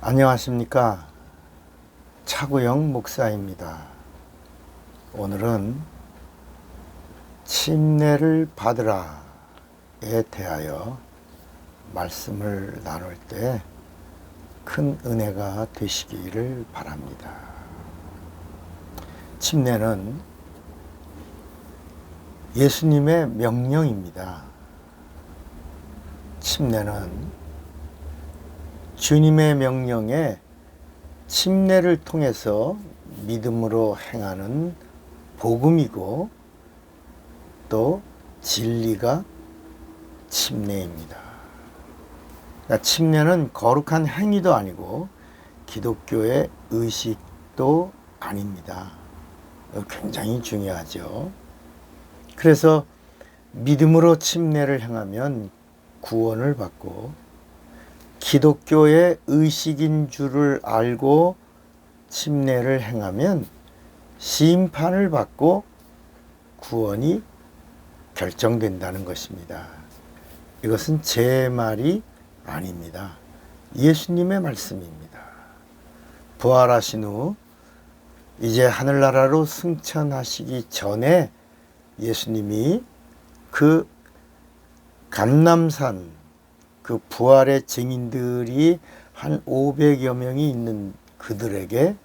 안녕하십니까. 차구영 목사입니다. 오늘은 침례를 받으라에 대하여 말씀을 나눌 때 큰 은혜가 되시기를 바랍니다. 침례는 예수님의 명령입니다. 침례는 주님의 명령에 침례를 통해서 믿음으로 행하는 복음이고 또 진리가 침례입니다. 그러니까 침례는 거룩한 행위도 아니고 기독교의 의식도 아닙니다. 굉장히 중요하죠. 그래서 믿음으로 침례를 행하면 구원을 받고 기독교의 의식인 줄을 알고 침례를 행하면 심판을 받고 구원이 결정된다는 것입니다. 이것은 제 말이 아닙니다. 예수님의 말씀입니다. 부활하신 후 이제 하늘나라로 승천하시기 전에 예수님이 그 감남산 그 부활의 증인들이 한 500여 명이 있는 그들에게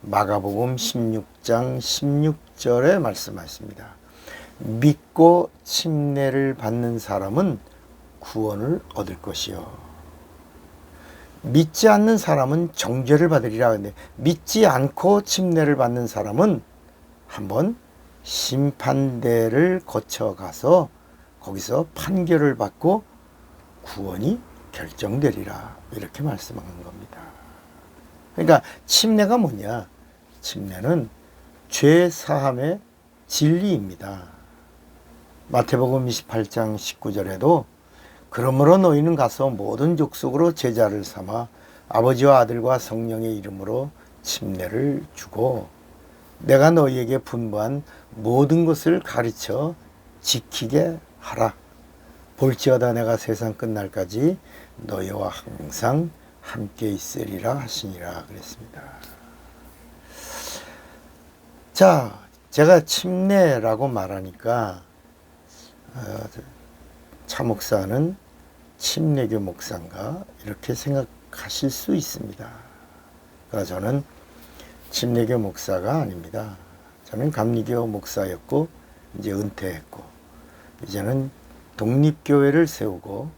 마가복음 16장 16절에 말씀하십니다. 믿고 침례를 받는 사람은 구원을 얻을 것이요. 믿지 않는 사람은 정죄를 받으리라 근데 믿지 않고 침례를 받는 사람은 한번 심판대를 거쳐가서 거기서 판결을 받고 구원이 결정되리라 이렇게 말씀하는 겁니다. 그러니까 침례가 뭐냐? 침례는 죄 사함의 진리입니다. 마태복음 28장 19절에도 그러므로 너희는 가서 모든 족속으로 제자를 삼아 아버지와 아들과 성령의 이름으로 침례를 주고 내가 너희에게 분부한 모든 것을 가르쳐 지키게 하라. 볼지어다 내가 세상 끝날까지 너희와 항상 함께 있으리라 하시니라 그랬습니다. 자, 제가 침례라고 말하니까 어, 차 목사는 침례교 목사인가 이렇게 생각하실 수 있습니다. 그러나 저는 침례교 목사가 아닙니다. 저는 감리교 목사였고 이제 은퇴했고 이제는 독립교회를 세우고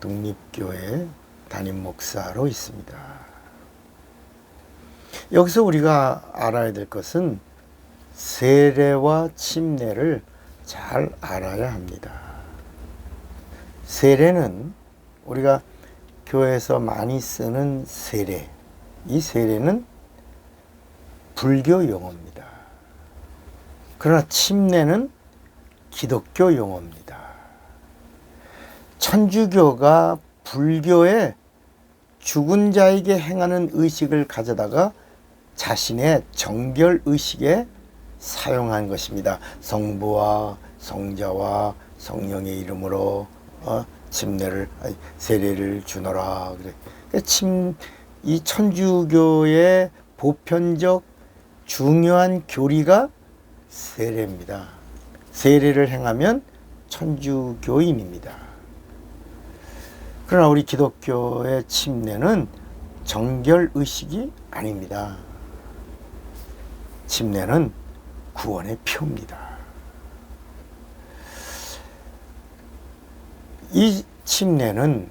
독립교회 담임 목사로 있습니다. 여기서 우리가 알아야 될 것은 세례와 침례를 잘 알아야 합니다. 세례는 우리가 교회에서 많이 쓰는 세례. 이 세례는 불교 용어입니다. 그러나 침례는 기독교 용어입니다. 천주교가 불교에 죽은 자에게 행하는 의식을 가져다가 자신의 정결 의식에 사용한 것입니다. 성부와 성자와 성령의 이름으로 어, 침례를 아니, 세례를 주노라 그래. 그러니까 침, 이 천주교의 보편적 중요한 교리가 세례입니다. 세례를 행하면 천주교인입니다. 그러나 우리 기독교의 침례는 정결 의식이 아닙니다. 침례는 구원의 표입니다. 이 침례는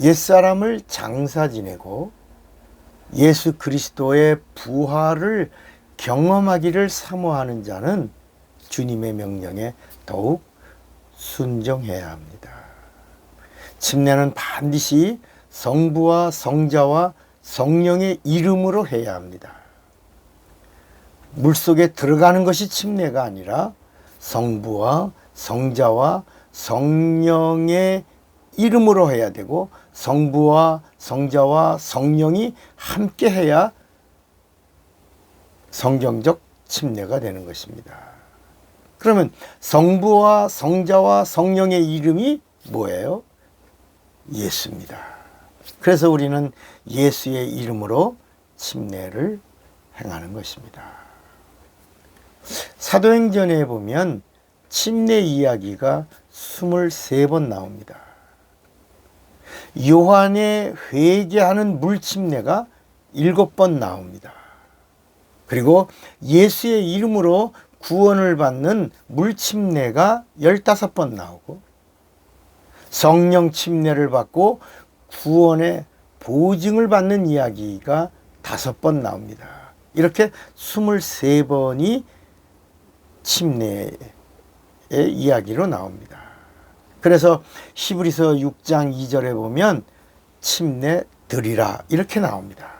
옛사람을 장사 지내고 예수 그리스도의 부활을 경험하기를 사모하는 자는 주님의 명령에 더욱 순종해야 합니다. 침례는 반드시 성부와 성자와 성령의 이름으로 해야 합니다. 물 속에 들어가는 것이 침례가 아니라 성부와 성자와 성령의 이름으로 해야 되고 성부와 성자와 성령이 함께 해야 성경적 침례가 되는 것입니다. 그러면 성부와 성자와 성령의 이름이 뭐예요? 예수입니다. 그래서 우리는 예수의 이름으로 침례를 행하는 것입니다. 사도행전에 보면 침례 이야기가 23번 나옵니다. 요한의 회개하는 물침례가 7번 나옵니다. 그리고 예수의 이름으로 구원을 받는 물침례가 15번 나오고 성령 침례를 받고 구원의 보증을 받는 이야기가 다섯 번 나옵니다. 이렇게 23번이 침례의 이야기로 나옵니다. 그래서 히브리서 6장 2절에 보면 침례 드리라 이렇게 나옵니다.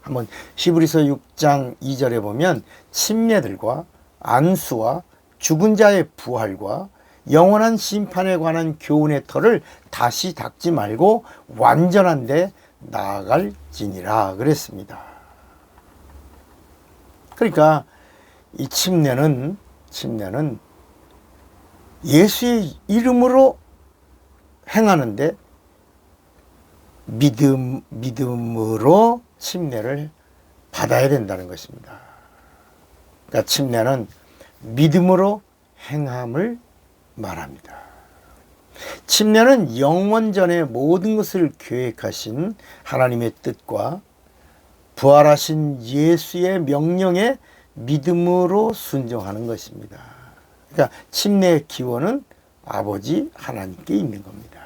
한번 히브리서 6장 2절에 보면 침례들과 안수와 죽은 자의 부활과 영원한 심판에 관한 교훈의 털을 다시 닦지 말고 완전한데 나아갈 지니라 그랬습니다. 그러니까 이 침례는 침례는 예수의 이름으로 행하는데 믿음 믿음으로 침례를 받아야 된다는 것입니다. 그러니까 침례는 믿음으로 행함을 말합니다. 침례는 영원전에 모든 것을 계획하신 하나님의 뜻과 부활하신 예수의 명령에 믿음으로 순종하는 것입니다. 그러니까 침례의 기원은 아버지 하나님께 있는 겁니다.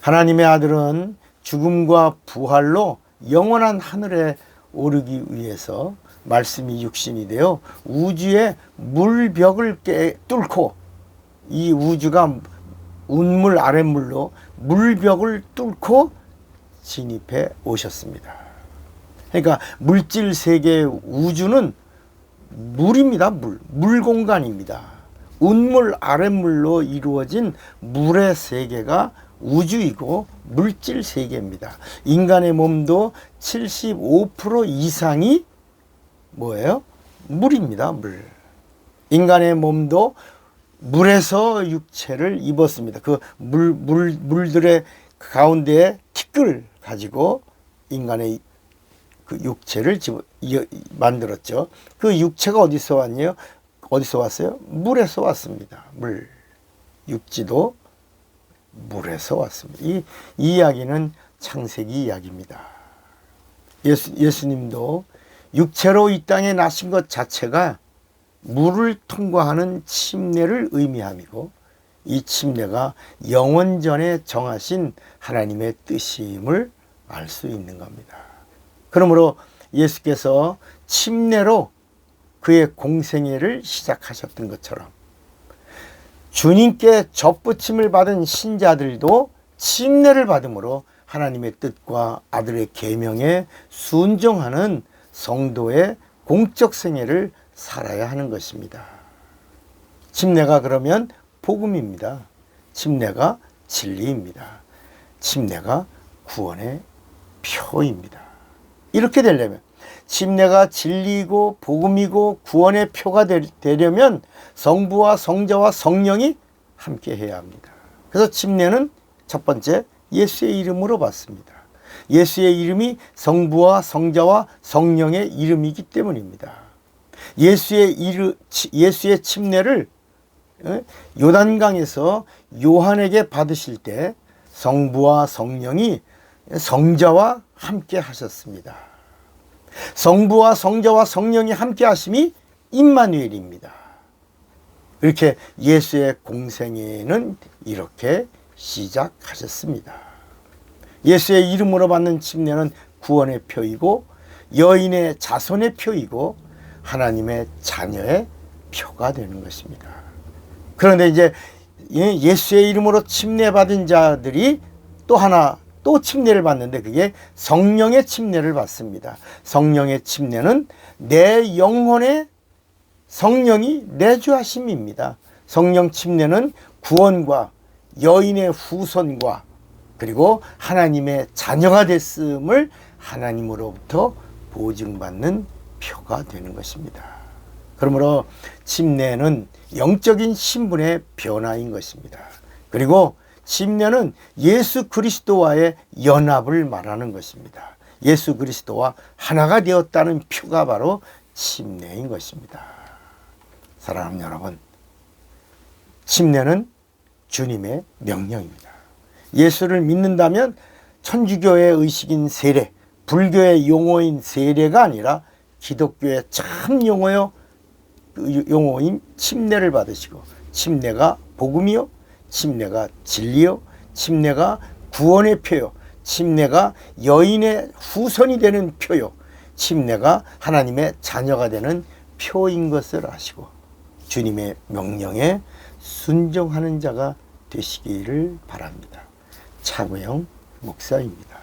하나님의 아들은 죽음과 부활로 영원한 하늘에 오르기 위해서 말씀이 육신이 되어 우주의 물벽을 깨 뚫고 이 우주가 운물 아랫물로 물벽을 뚫고 진입해 오셨습니다. 그러니까 물질 세계 우주는 물입니다. 물. 물 공간입니다. 운물 아랫물로 이루어진 물의 세계가 우주이고 물질 세계입니다. 인간의 몸도 75% 이상이 뭐예요? 물입니다. 물. 인간의 몸도 물에서 육체를 입었습니다. 그 물, 물, 물들의 가운데에 티끌 가지고 인간의 그 육체를 집 만들었죠. 그 육체가 어디서 왔냐? 어디서 왔어요? 물에서 왔습니다. 물. 육지도 물에서 왔습니다. 이, 이 이야기는 창세기 이야기입니다. 예수, 예수님도 육체로 이 땅에 나신 것 자체가 물을 통과하는 침례를 의미함이고 이 침례가 영원전에 정하신 하나님의 뜻임을 알 수 있는 겁니다. 그러므로 예수께서 침례로 그의 공생애를 시작하셨던 것처럼 주님께 접붙임을 받은 신자들도 침례를 받음으로 하나님의 뜻과 아들의 계명에 순종하는 성도의 공적 생애를 살아야 하는 것입니다. 침례가 그러면 복음입니다. 침례가 진리입니다. 침례가 구원의 표입니다. 이렇게 되려면 침례가 진리고 복음이고 구원의 표가 되려면 성부와 성자와 성령이 함께 해야 합니다. 그래서 침례는 첫 번째 예수의 이름으로 받습니다. 예수의 이름이 성부와 성자와 성령의 이름이기 때문입니다. 예수의 이르, 예수의 침례를 어, 요단강에서 요한에게 받으실 때 성부와 성령이 성자와 함께 하셨습니다. 성부와 성자와 성령이 함께 하심이 임마누엘입니다. 이렇게 예수의 공생애는 이렇게 시작하셨습니다. 예수의 이름으로 받는 침례는 구원의 표이고 여인의 자손의 표이고 하나님의 자녀의 표가 되는 것입니다. 그런데 이제 예, 예수의 이름으로 침례받은 자들이 또 하나 또 침례를 받는데 그게 성령의 침례를 받습니다. 성령의 침례는 내 영혼의 성령이 내주하심입니다. 성령 침례는 구원과 여인의 후손과 그리고 하나님의 자녀가 됐음을 하나님으로부터 보증받는 표가 되는 것입니다. 그러므로 침례는 영적인 신분의 변화인 것입니다. 그리고 침례는 예수 그리스도와의 연합을 말하는 것입니다. 예수 그리스도와 하나가 되었다는 표가 바로 침례인 것입니다. 사랑하는 여러분, 침례는 주님의 명령입니다. 예수를 믿는다면 천주교의 의식인 세례, 불교의 용어인 세례가 아니라 기독교의 참 용어요 그 용어인 침례를 받으시고 침례가 복음이요, 침례가 진리요, 침례가 구원의 표요, 침례가 여인의 후손이 되는 표요, 침례가 하나님의 자녀가 되는 표인 것을 아시고 주님의 명령에 순종하는 자가 되시기를 바랍니다. 차구영 목사입니다.